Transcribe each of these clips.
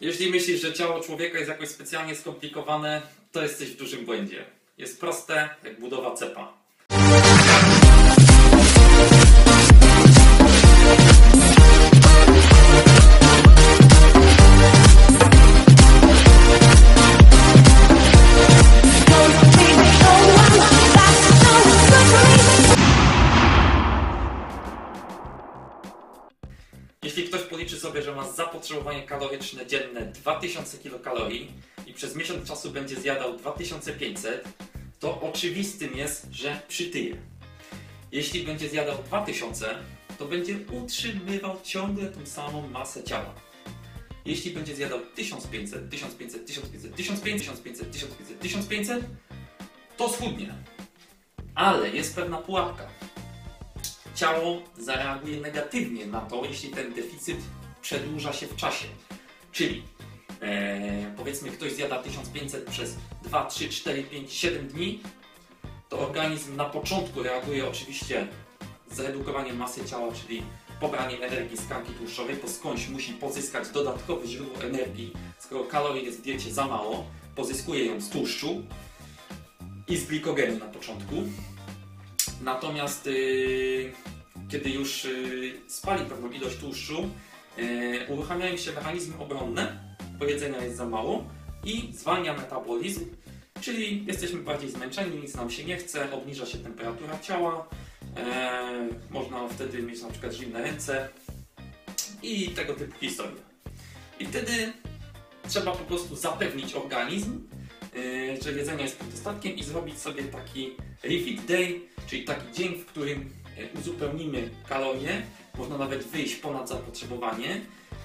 Jeśli myślisz, że ciało człowieka jest jakoś specjalnie skomplikowane, to jesteś w dużym błędzie. Jest proste, jak budowa cepa. Zapotrzebowanie kaloryczne dzienne 2000 kilokalorii i przez miesiąc czasu będzie zjadał 2500, to oczywistym jest, że przytyje. Jeśli będzie zjadał 2000, to będzie utrzymywał ciągle tą samą masę ciała. Jeśli będzie zjadał 1500, 1500, 1500, 1500, 1500, 1500, 1500, to schudnie. Ale jest pewna pułapka ciało zareaguje negatywnie na to, jeśli ten deficyt przedłuża się w czasie. Czyli e, powiedzmy ktoś zjada 1500 przez 2, 3, 4, 5, 7 dni, to organizm na początku reaguje oczywiście z redukowaniem masy ciała, czyli pobraniem energii z tkanki tłuszczowej, bo skądś musi pozyskać dodatkowe źródło energii, skoro kalorii jest w diecie za mało, pozyskuje ją z tłuszczu i z glikogenu na początku. Natomiast yy, kiedy już yy, spali pewną ilość tłuszczu, uruchamiają się mechanizmy obronne, bo jedzenia jest za mało i zwalnia metabolizm, czyli jesteśmy bardziej zmęczeni, nic nam się nie chce, obniża się temperatura ciała, e, można wtedy mieć na przykład zimne ręce i tego typu historie. I wtedy trzeba po prostu zapewnić organizm, yy, że jedzenia jest pod dostatkiem i zrobić sobie taki refit day, czyli taki dzień, w którym yy, uzupełnimy kalorie, można nawet wyjść ponad zapotrzebowanie.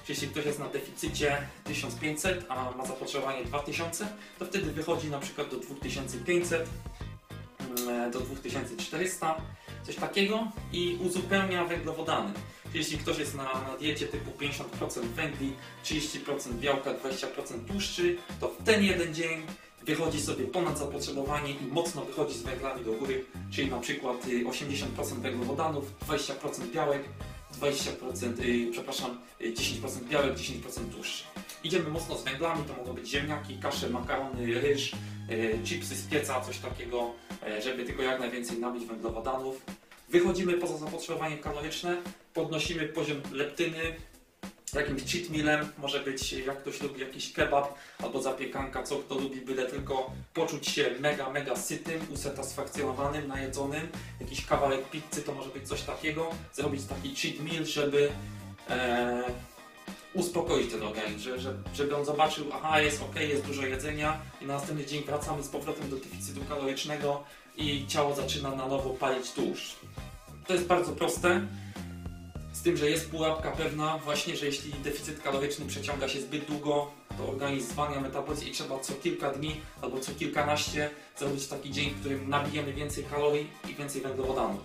Jeśli ktoś jest na deficycie 1500, a ma zapotrzebowanie 2000, to wtedy wychodzi na przykład do 2500, yy, do 2400, coś takiego i uzupełnia węglowodany. Jeśli ktoś jest na, na diecie typu 50% węgli, 30% białka, 20% tłuszczy, to w ten jeden dzień wychodzi sobie ponad zapotrzebowanie i mocno wychodzi z węglami do góry, czyli na przykład y, 80% węglowodanów, 20% białek, 20%, y, przepraszam, y, 10% białek, 10% tłuszczy. Idziemy mocno z węglami, to mogą być ziemniaki, kasze, makarony, ryż, y, chipsy z pieca, coś takiego, y, żeby tylko jak najwięcej nabić węglowodanów. Wychodzimy poza zapotrzebowanie kaloryczne, podnosimy poziom leptyny, jakimś cheat mealem, może być jak ktoś lubi jakiś kebab albo zapiekanka, co kto lubi, byle tylko poczuć się mega, mega sytym, usatysfakcjonowanym, najedzonym, jakiś kawałek pizzy to może być coś takiego, zrobić taki cheat meal, żeby e, uspokoić ten organizm, że, że, żeby on zobaczył, aha, jest ok, jest dużo jedzenia i na następny dzień wracamy z powrotem do deficytu kalorycznego i ciało zaczyna na nowo palić tłuszcz. To jest bardzo proste, z tym, że jest pułapka pewna właśnie, że jeśli deficyt kaloryczny przeciąga się zbyt długo, to organizm zwalnia metabolizm i trzeba co kilka dni albo co kilkanaście zrobić taki dzień, w którym nabijemy więcej kalorii i więcej węglowodanów.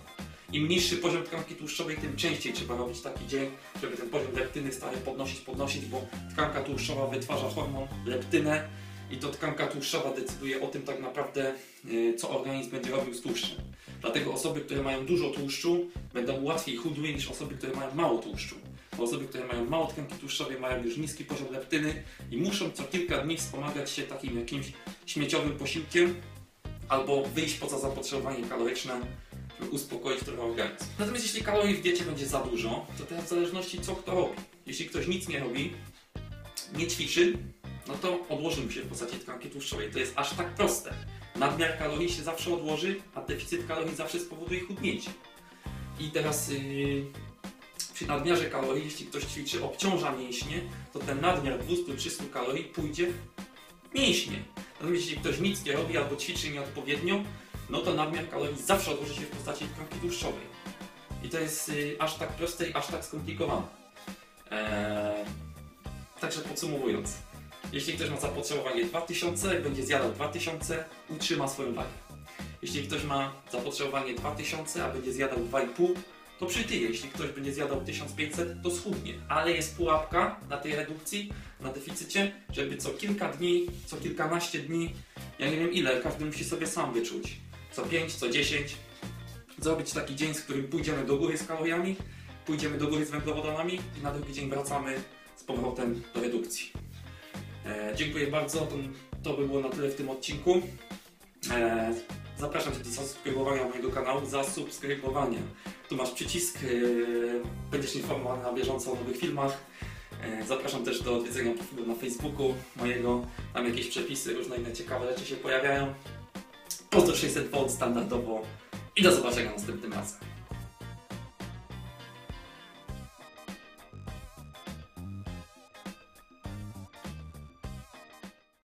Im niższy poziom tkanki tłuszczowej, tym częściej trzeba robić taki dzień, żeby ten poziom leptyny stale podnosić, podnosić, bo tkanka tłuszczowa wytwarza hormon leptynę i to tkanka tłuszczowa decyduje o tym tak naprawdę, yy, co organizm będzie robił z tłuszczem. Dlatego osoby, które mają dużo tłuszczu, będą łatwiej chudły niż osoby, które mają mało tłuszczu. Bo osoby, które mają mało tkanki tłuszczowej, mają już niski poziom leptyny i muszą co kilka dni wspomagać się takim jakimś śmieciowym posiłkiem albo wyjść poza zapotrzebowanie kaloryczne, uspokoić trochę organizm. Natomiast jeśli kalorii w diecie będzie za dużo, to teraz w zależności co kto robi. Jeśli ktoś nic nie robi, nie ćwiczy, no to odłoży mu się w postaci tkanki tłuszczowej. To jest aż tak proste. Nadmiar kalorii się zawsze odłoży, a deficyt kalorii zawsze spowoduje chudnięcie. I teraz yy, przy nadmiarze kalorii, jeśli ktoś ćwiczy, obciąża mięśnie, to ten nadmiar 200-300 kalorii pójdzie w mięśnie. Natomiast jeśli ktoś nic nie robi albo ćwiczy nieodpowiednio, no to nadmiar kalorii zawsze odłoży się w postaci tkanki tłuszczowej. I to jest yy, aż tak proste i aż tak skomplikowane. Eee, także podsumowując, jeśli ktoś ma zapotrzebowanie 2000, będzie zjadał 2000, utrzyma swoją wagę. Jeśli ktoś ma zapotrzebowanie 2000, a będzie zjadał 2,5, to przytyje. Jeśli ktoś będzie zjadał 1500, to schudnie. Ale jest pułapka na tej redukcji, na deficycie, żeby co kilka dni, co kilkanaście dni, ja nie wiem ile, każdy musi sobie sam wyczuć. Co 5, co 10, zrobić taki dzień, z którym pójdziemy do góry z kaloriami, pójdziemy do góry z węglowodanami i na drugi dzień wracamy z powrotem do redukcji. E, dziękuję bardzo, to, by było na tyle w tym odcinku. E, zapraszam Cię do zasubskrybowania mojego kanału, zasubskrybowania. Tu masz przycisk, e, będziesz informowany na bieżąco o nowych filmach. Zapraszam też do odwiedzenia profilu na Facebooku mojego, tam jakieś przepisy, różne inne ciekawe rzeczy się pojawiają. Pozdro 600 V standardowo i do zobaczenia następnym razem.